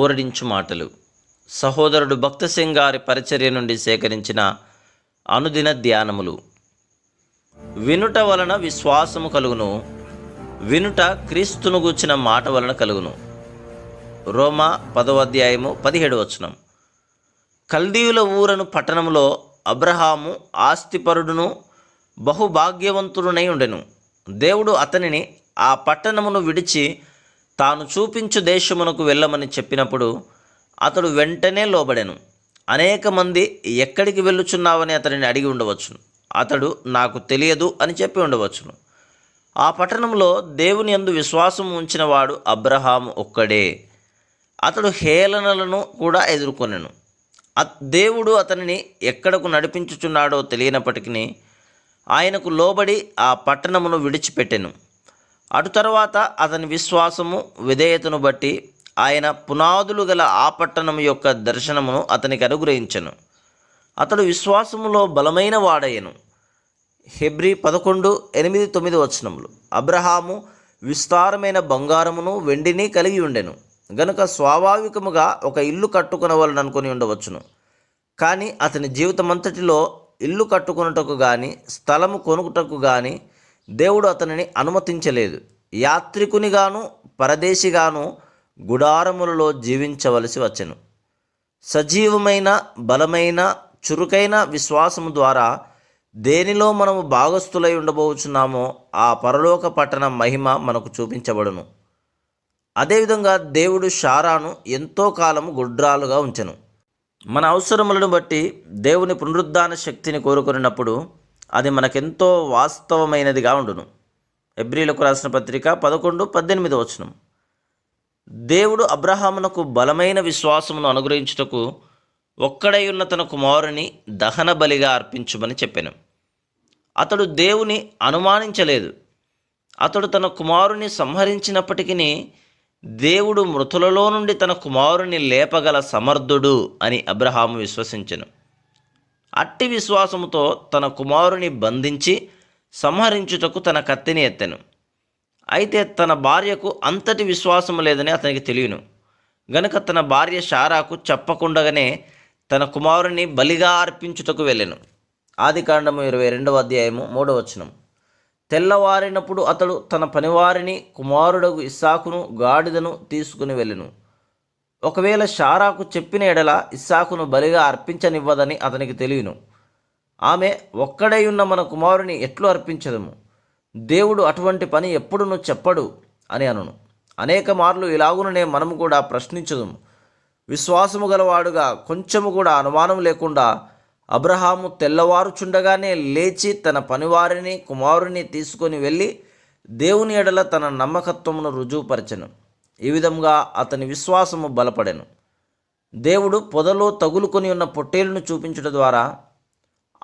ఊరడించు మాటలు. సహోదరుడు భక్త సింగ్ గారి పరిచర్య నుండి సేకరించిన అనుదిన ధ్యానములు. వినుట వలన విశ్వాసము కలుగును. వినుట క్రీస్తును గూర్చిన మాట వలన కలుగును. రోమా పదవ అధ్యాయము పదిహేడు వచనం. కల్దీయుల ఊరను పట్టణంలో అబ్రహాము ఆస్తిపరుడును బహుభాగ్యవంతుడునై ఉండెను. దేవుడు అతనిని ఆ పట్టణమును విడిచి తాను చూపించు దేశమునకు వెళ్ళమని చెప్పినప్పుడు అతడు వెంటనే లోబడెను. అనేక మంది ఎక్కడికి వెళ్ళుచున్నావని అతనిని అడిగి ఉండవచ్చును. అతడు నాకు తెలియదు అని చెప్పి ఉండవచ్చును. ఆ పట్టణంలో దేవుని అందు విశ్వాసం ఉంచినవాడు అబ్రహాం ఒక్కడే. అతడు హేళనలను కూడా ఎదుర్కొనెను. దేవుడు అతనిని ఎక్కడకు నడిపించుచున్నాడో తెలియనప్పటికీ ఆయనకు లోబడి ఆ పట్టణమును విడిచిపెట్టెను. అటు తర్వాత అతని విశ్వాసము విధేయతను బట్టి ఆయన పునాదులు గల ఆ పట్టణం యొక్క దర్శనమును అతనికి అనుగ్రహించెను. అతడు విశ్వాసములో బలమైన వాడయ్యను. హెబ్రి పదకొండు ఎనిమిది తొమ్మిది వచనములు. అబ్రహాము విస్తారమైన బంగారమును వెండిని కలిగి ఉండెను. గనుక స్వాభావికముగా ఒక ఇల్లు కట్టుకునవలననుకొని అనుకుని ఉండవచ్చును. కానీ అతని జీవితమంతటిలో ఇల్లు కట్టుకొనుటకు కానీ స్థలము కొనుకుటకు కానీ దేవుడు అతనిని అనుమతించలేదు. యాత్రికునిగాను పరదేశిగాను గుడారములలో జీవించవలసి వచ్చెను. సజీవమైన బలమైన చురుకైన విశ్వాసము ద్వారా దేనిలో మనము భాగస్థులై ఉండబోచున్నామో ఆ పరలోక పట్టణ మహిమ మనకు చూపించబడును. అదేవిధంగా దేవుడు షారాను ఎంతో కాలము గుడ్రాలుగా ఉంచెను. మన అవసరములను బట్టి దేవుని పునరుద్ధాన శక్తిని కోరుకున్నప్పుడు అది మనకెంతో వాస్తవమైనదిగా ఉండును. ఎబ్రిలకు రాసిన పత్రిక పదకొండు పద్దెనిమిది వచనం. దేవుడు అబ్రహామునకు బలమైన విశ్వాసమును అనుగ్రహించుటకు ఒక్కడై ఉన్న తన కుమారుని దహన బలిగా అర్పించుమని చెప్పాను. అతడు దేవుని అనుమానించలేదు. అతడు తన కుమారుని సంహరించినప్పటికీ దేవుడు మృతులలో నుండి తన కుమారుని లేపగల సమర్థుడు అని అబ్రహాము విశ్వసించను. అట్టి విశ్వాసముతో తన కుమారుని బంధించి సంహరించుటకు తన కత్తిని ఎత్తెను. అయితే తన భార్యకు అంతటి విశ్వాసము లేదని అతనికి తెలియను. గనుక తన భార్య షారాకు చెప్పకుండగానే తన కుమారుని బలిగా అర్పించుటకు వెళ్ళెను. ఆది కాండము ఇరవై రెండవ అధ్యాయము మూడవ వచనం. తెల్లవారినప్పుడు అతడు తన పనివారిని కుమారుడగు ఇస్సాకును గాడిదను తీసుకుని వెళ్ళెను. ఒకవేళ షారాకు చెప్పిన ఎడల ఇస్సాకును బలిగా అర్పించనివ్వదని అతనికి తెలియను. ఆమె ఒక్కడై ఉన్న మన కుమారుని ఎట్లు అర్పించదము? దేవుడు అటువంటి పని ఎప్పుడును చెప్పడు అని అనును. అనేక మార్లు ఇలాగుననే మనము కూడా ప్రశ్నించదుము. విశ్వాసము గలవాడుగా కొంచెము కూడా అనుమానం లేకుండా అబ్రహాము తెల్లవారుచుండగానే లేచి తన పనివారిని కుమారుని తీసుకొని వెళ్ళి దేవుని ఎడల తన నమ్మకత్వమును రుజువుపరచను. ఈ విధంగా అతని విశ్వాసము బలపడెను. దేవుడు పొదలో తగులుకొని ఉన్న పొట్టేలును చూపించుట ద్వారా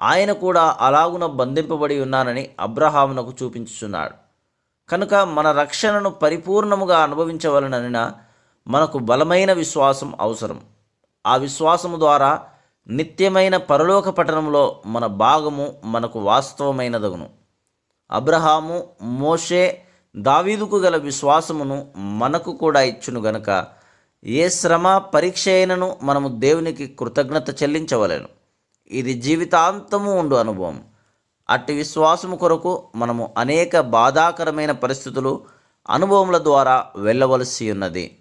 ఆయన కూడా అలాగున బంధింపబడి ఉన్నానని అబ్రహామునకు చూపించుచున్నాడు. కనుక మన రక్షణను పరిపూర్ణముగా అనుభవించవలననిన మనకు బలమైన విశ్వాసం అవసరం. ఆ విశ్వాసము ద్వారా నిత్యమైన పరలోక పట్టణంలో మన భాగము మనకు వాస్తవమైనదగును. అబ్రహాము మోషే దావీదుకు గల విశ్వాసమును మనకు కూడా ఇచ్చును గనుక ఏ శ్రమ పరీక్ష అయినను మనము దేవునికి కృతజ్ఞత చెల్లించవలెను. ఇది జీవితాంతము ఉండు అనుభవం. అట్టి విశ్వాసము కొరకు మనము అనేక బాధాకరమైన పరిస్థితులు అనుభవముల ద్వారా వెళ్ళవలసి ఉన్నది.